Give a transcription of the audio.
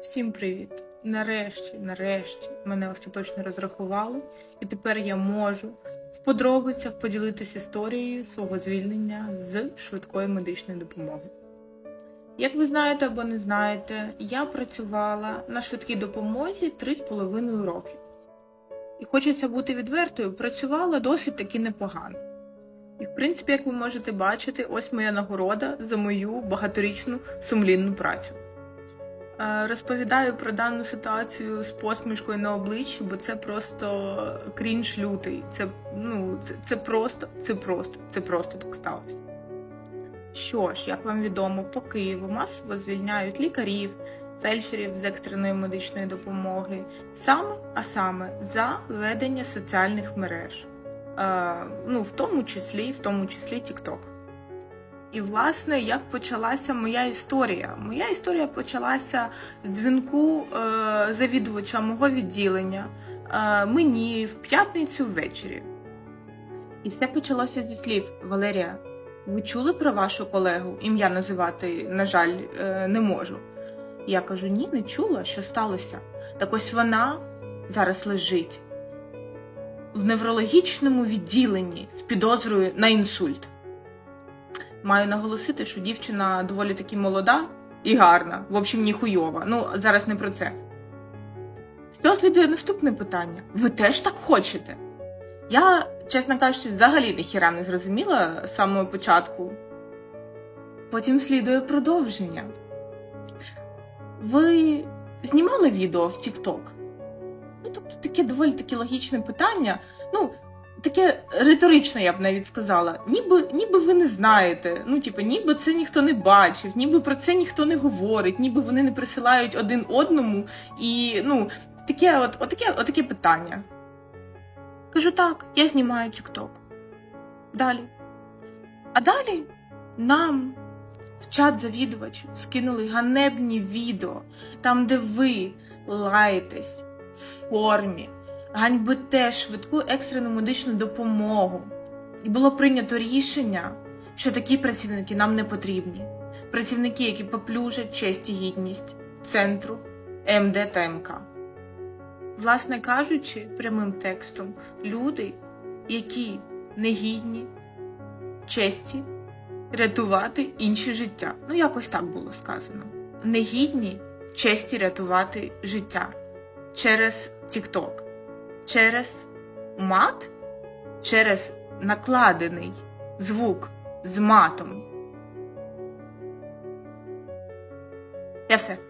Всім привіт! Нарешті, нарешті мене остаточно розрахували, і тепер я можу в подробицях поділитися історією свого звільнення з швидкої медичної допомоги. Як ви знаєте або не знаєте, я працювала на швидкій допомозі 3,5 роки. І хочеться бути відвертою, працювала досить таки непогано. І, в принципі, як ви можете бачити, ось моя нагорода за мою багаторічну сумлінну працю. Е, Розповідаю про дану ситуацію з посмішкою на обличчі, бо це просто крінж лютий. Це, ну, це, це просто, це просто, це просто так сталося. Що ж, як вам відомо, по Києву масово звільняють лікарів, фельдшерів з екстреної медичної допомоги, саме, а саме за ведення соціальних мереж. Е, ну, в тому числі, в тому числі TikTok. І, власне, як почалася моя історія? Моя історія почалася з дзвінку е, завідувача мого відділення е, мені в п'ятницю ввечері. І все почалося зі слів Валерія. Ви чули про вашу колегу? Ім'я називати, на жаль, е, не можу. Я кажу: ні, не чула, що сталося. Так ось вона зараз лежить в неврологічному відділенні з підозрою на інсульт. Маю наголосити, що дівчина доволі таки молода і гарна, в общем, ніхуйова. Ну, зараз не про це. З цього слідує наступне питання: ви теж так хочете? Я, чесно кажучи, взагалі ніхіра не зрозуміла з самого початку. Потім слідує продовження. Ви знімали відео в TikTok? Ну, тобто таке доволі таки логічне питання. Ну, таке риторичне, я б навіть сказала. Ніби, ніби ви не знаєте. Ну, типу, ніби це ніхто не бачив, ніби про це ніхто не говорить, ніби вони не присилають один одному. І ну, таке, от, отаке, отаке питання. Кажу, так, я знімаю TikTok. Далі. А далі нам в чат завідувачів скинули ганебні відео, там, де ви лаєтесь в формі, ганьбите швидку екстрену медичну допомогу. І було прийнято рішення, що такі працівники нам не потрібні. Працівники, які поплюжать честь і гідність центру МД та МК. Власне кажучи, прямим текстом, люди, які негідні честі рятувати інші життя. Ну, якось так було сказано. Негідні честі рятувати життя через TikTok, через мат, через накладений звук з матом. Я все.